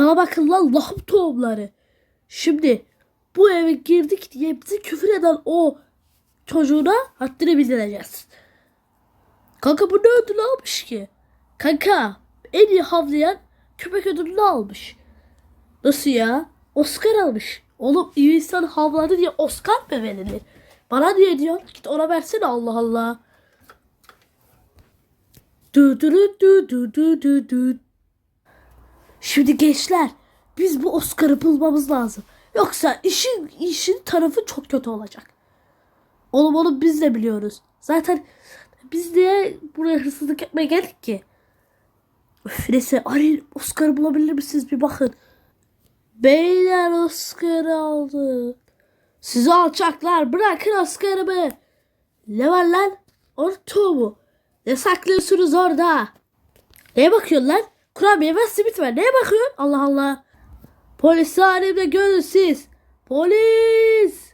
Bana bakın lan lahım tohumları. Şimdi bu eve girdik diye bizi küfür eden o çocuğuna haddini bildireceğiz. Kanka bu ne ödül almış ki? Kanka en iyi havlayan köpek ödülünü almış. Nasıl ya? Oscar almış. Oğlum iyi insan havladı diye Oscar mı verilir? Bana niye diyorsun? Git ona versene Allah Allah. Du du du du du du du. Şimdi gençler biz bu Oscar'ı bulmamız lazım. Yoksa işin işin tarafı çok kötü olacak. Oğlum onu biz de biliyoruz. Zaten biz niye buraya hırsızlık yapmaya geldik ki? Öf, neyse arayın Oscar'ı bulabilir misiniz bir bakın. Beyler Oscar'ı aldı. Sizi alçaklar bırakın Oscar'ımı. Ne var lan? Orta mu? Ne saklıyorsunuz orada? Neye bakıyorsun lan? Kurabiye ve simit var. Neye bakıyorsun? Allah Allah. Polis halimde görün siz. Polis.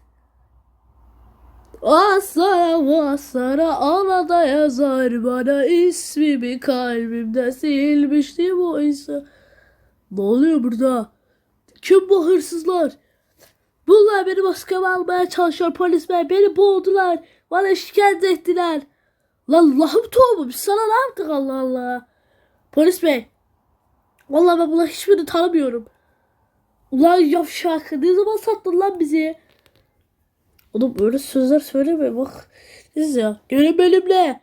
Aslara aslara anada yazar bana ismimi kalbimde silmiştim oysa. Ne oluyor burada? Kim bu hırsızlar? Bunlar benim Oscar'ımı almaya çalışıyor polis bey. Beni boğdular. Bana şikayet ettiler. Lan lahım tohumu biz sana ne yaptık Allah Allah. Polis bey. Vallahi ben bunların hiçbirini tanımıyorum. Ulan yavşak ne zaman sattın lan bizi? Oğlum öyle sözler söyleme bak. Siz ya gelin benimle.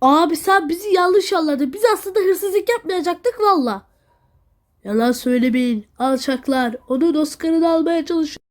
Abi sen bizi yanlış anladın. Biz aslında hırsızlık yapmayacaktık valla. Yalan söylemeyin alçaklar. Onun Oscar'ını almaya çalışıyor.